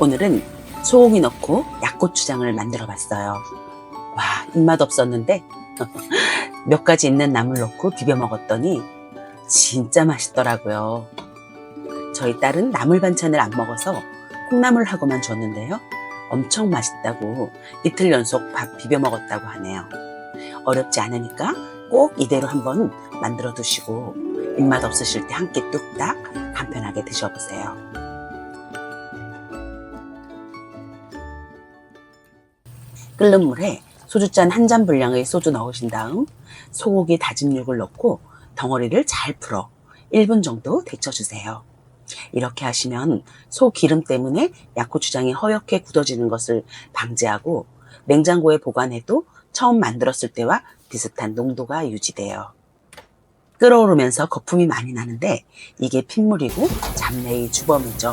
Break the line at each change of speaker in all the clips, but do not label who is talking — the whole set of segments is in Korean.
오늘은 소고기 넣고 약고추장을 만들어 봤어요. 와, 입맛 없었는데 몇 가지 있는 나물 넣고 비벼 먹었더니 진짜 맛있더라고요. 저희 딸은 나물 반찬을 안 먹어서 콩나물하고만 줬는데요. 엄청 맛있다고 이틀 연속 밥 비벼 먹었다고 하네요. 어렵지 않으니까 꼭 이대로 한번 만들어 두시고 입맛 없으실 때 한 끼 뚝딱 간편하게 드셔보세요. 끓는 물에 소주잔 한 잔 분량의 소주 넣으신 다음 소고기 다진 육을 넣고 덩어리를 잘 풀어 1분 정도 데쳐주세요. 이렇게 하시면 소 기름 때문에 약고추장이 허옇게 굳어지는 것을 방지하고 냉장고에 보관해도 처음 만들었을 때와 비슷한 농도가 유지돼요. 끓어오르면서 거품이 많이 나는데 이게 핏물이고 잡내의 주범이죠.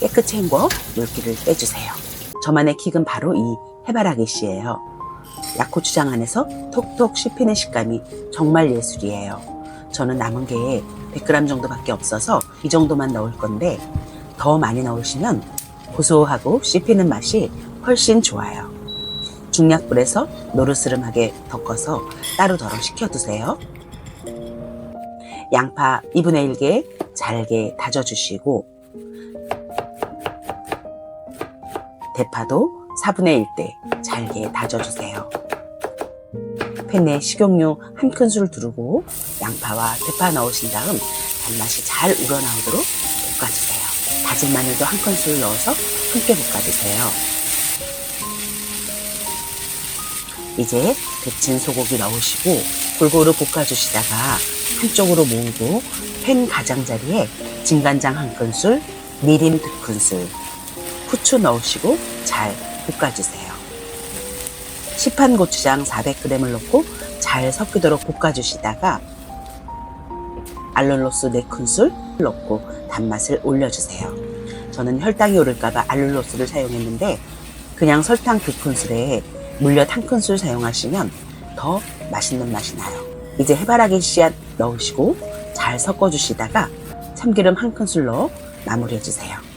깨끗이 헹궈 물기를 빼주세요. 저만의 킥은 바로 이 해바라기 씨예요. 약고추장 안에서 톡톡 씹히는 식감이 정말 예술이에요. 저는 남은 게 100g 정도밖에 없어서 이 정도만 넣을 건데 더 많이 넣으시면 고소하고 씹히는 맛이 훨씬 좋아요. 중약불에서 노르스름하게 덮어서 따로 덜어 식혀두세요. 양파 2분의 1개 잘게 다져주시고 대파도 4분의 1대 잘게 다져주세요. 팬에 식용유 한 큰술 두르고 양파와 대파 넣으신 다음 단맛이 잘 우러나오도록 볶아주세요. 다진 마늘도 한 큰술 넣어서 함께 볶아주세요. 이제 데친 소고기 넣으시고 골고루 볶아주시다가 한쪽으로 모으고 팬 가장자리에 진간장 한 큰술, 미림 두 큰술, 후추 넣으시고 잘 볶아주세요. 시판 고추장 400g을 넣고 잘 섞이도록 볶아주시다가 알룰로스 4큰술 넣고 단맛을 올려주세요. 저는 혈당이 오를까봐 알룰로스를 사용했는데 그냥 설탕 2큰술에 물엿 1큰술 사용하시면 더 맛있는 맛이 나요. 이제 해바라기 씨앗 넣으시고 잘 섞어주시다가 참기름 1큰술 넣어 마무리해주세요.